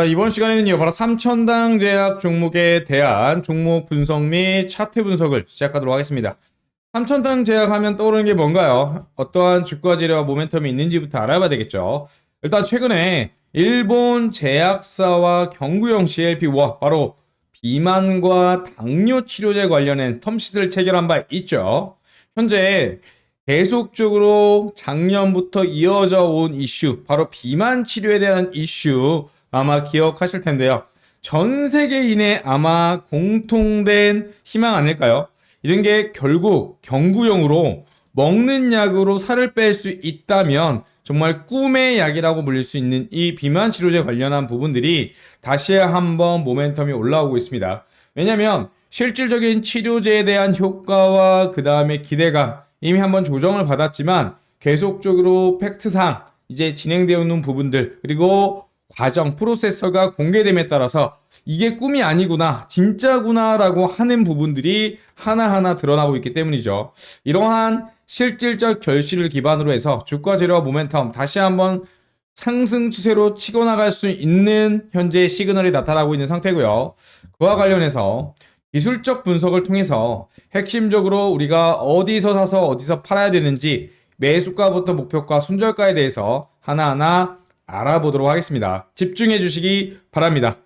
자, 이번 시간에는요, 바로 삼천당 제약 종목에 대한 종목 분석 및 차트 분석을 시작하도록 하겠습니다. 삼천당 제약 하면 떠오르는 게 뭔가요? 어떠한 주가 지뢰와 모멘텀이 있는지부터 알아봐야 되겠죠. 일단 최근에 일본 제약사와 경구용 CLP1, 바로 비만과 당뇨 치료제 관련된 텀시트를 체결한 바 있죠. 현재 계속적으로 작년부터 이어져 온 이슈, 바로 비만 치료에 대한 이슈, 아마 기억하실 텐데요. 전 세계인의 아마 공통된 희망 아닐까요? 이런 게 결국 경구용으로 먹는 약으로 살을 뺄 수 있다면 정말 꿈의 약이라고 불릴 수 있는 이 비만 치료제 관련한 부분들이 다시 한번 모멘텀이 올라오고 있습니다. 왜냐하면 실질적인 치료제에 대한 효과와 그 다음에 기대감 이미 한번 조정을 받았지만 계속적으로 팩트상 이제 진행되어 있는 부분들 그리고 과정 프로세서가 공개됨에 따라서 이게 꿈이 아니구나 진짜구나라고 하는 부분들이 하나하나 드러나고 있기 때문이죠. 이러한 실질적 결실을 기반으로 해서 주가 재료와 모멘텀 다시 한번 상승 추세로 치고 나갈 수 있는 현재 시그널이 나타나고 있는 상태고요. 그와 관련해서 기술적 분석을 통해서 핵심적으로 우리가 어디서 사서 어디서 팔아야 되는지 매수가부터 목표가, 손절가에 대해서 하나하나 알아보도록 하겠습니다. 집중해 주시기 바랍니다.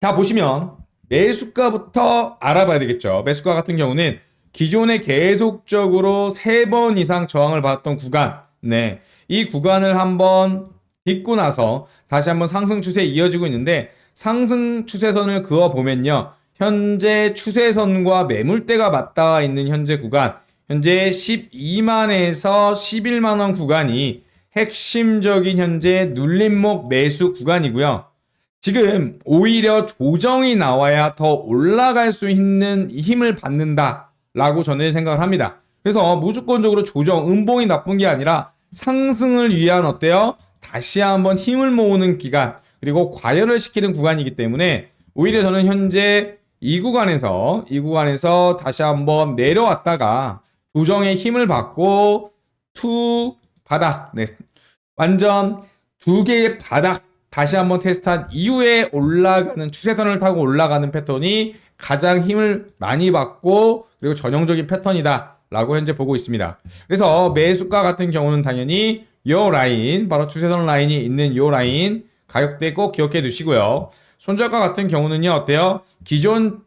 자, 보시면 매수가부터 알아봐야 되겠죠. 매수가 같은 경우는 기존에 계속적으로 세번 이상 저항을 받았던 구간, 네. 이 구간을 한번 딛고 나서 다시 한번 상승 추세에 이어지고 있는데 상승 추세선을 그어 보면요. 현재 추세선과 매물대가 맞닿아 있는 현재 구간, 현재 12만에서 11만원 구간이 핵심적인 현재 눌림목 매수 구간이고요. 지금 오히려 조정이 나와야 더 올라갈 수 있는 힘을 받는다라고 저는 생각을 합니다. 그래서 무조건적으로 조정, 음봉이 나쁜 게 아니라 상승을 위한 어때요? 다시 한번 힘을 모으는 기간, 그리고 과열을 시키는 구간이기 때문에 오히려 저는 현재 이 구간에서 이 구간에서 다시 한번 내려왔다가 조정의 힘을 받고 투 바닥, 네, 완전 두 개의 바닥 다시 한번 테스트한 이후에 올라가는 추세선을 타고 올라가는 패턴이 가장 힘을 많이 받고 그리고 전형적인 패턴이다 라고 현재 보고 있습니다. 그래서 매수가 같은 경우는 당연히 요 라인 바로 추세선 라인이 있는 요 라인 가격대 꼭 기억해 두시고요. 손절가 같은 경우는요 어때요? 기존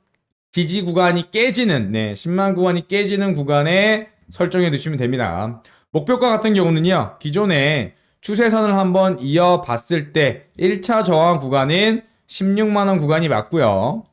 지지 구간이 깨지는 네 10만 구간이 깨지는 구간에 설정해 두시면 됩니다. 목표가 같은 경우는요 기존에 추세선을 한번 이어봤을 때 1차 저항 구간은 16만원 구간이 맞고요.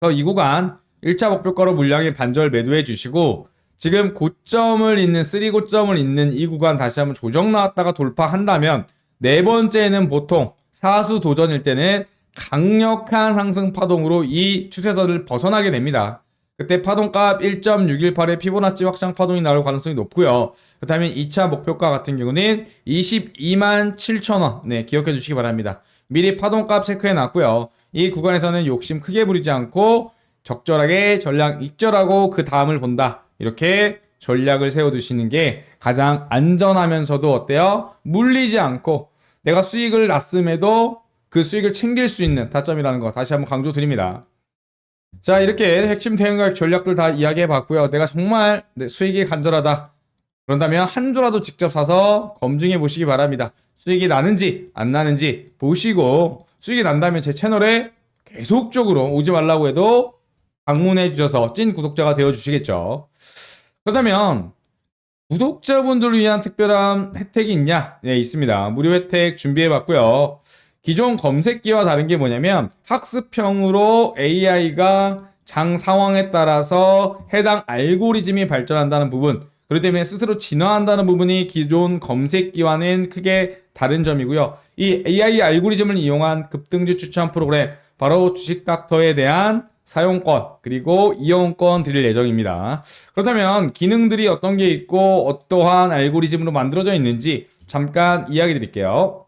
그래서 이 구간 1차 목표가로 물량의 반절 매도해 주시고 지금 고점을 잇는 3 고점을 잇는 이 구간 다시 한번 조정 나왔다가 돌파한다면 네 번째는 보통 사수 도전일 때는 강력한 상승 파동으로 이 추세선을 벗어나게 됩니다. 그때 파동값 1.618의 피보나치 확장 파동이 나올 가능성이 높고요. 그렇다면 2차 목표가 같은 경우는 22만 7천원. 네, 기억해 주시기 바랍니다. 미리 파동값 체크해 놨고요. 이 구간에서는 욕심 크게 부리지 않고 적절하게 전략 익절하고 그 다음을 본다. 이렇게 전략을 세워 두시는 게 가장 안전하면서도 어때요? 물리지 않고 내가 수익을 났음에도 그 수익을 챙길 수 있는 타점이라는 거 다시 한번 강조 드립니다. 자, 이렇게 핵심 대응각 전략들 다 이야기해 봤고요. 내가 정말 네, 수익이 간절하다. 그런다면 한 주라도 직접 사서 검증해 보시기 바랍니다. 수익이 나는지 안 나는지 보시고 수익이 난다면 제 채널에 계속적으로 오지 말라고 해도 방문해 주셔서 찐 구독자가 되어 주시겠죠. 그렇다면 구독자분들을 위한 특별한 혜택이 있냐? 네, 있습니다. 무료 혜택 준비해 봤고요. 기존 검색기와 다른 게 뭐냐면 학습형으로 AI가 장 상황에 따라서 해당 알고리즘이 발전한다는 부분 그렇기 때문에 스스로 진화한다는 부분이 기존 검색기와는 크게 다른 점이고요. 이 AI 알고리즘을 이용한 급등주 추천 프로그램 바로 주식닥터에 대한 사용권 그리고 이용권 드릴 예정입니다. 그렇다면 기능들이 어떤 게 있고 어떠한 알고리즘으로 만들어져 있는지 잠깐 이야기 드릴게요.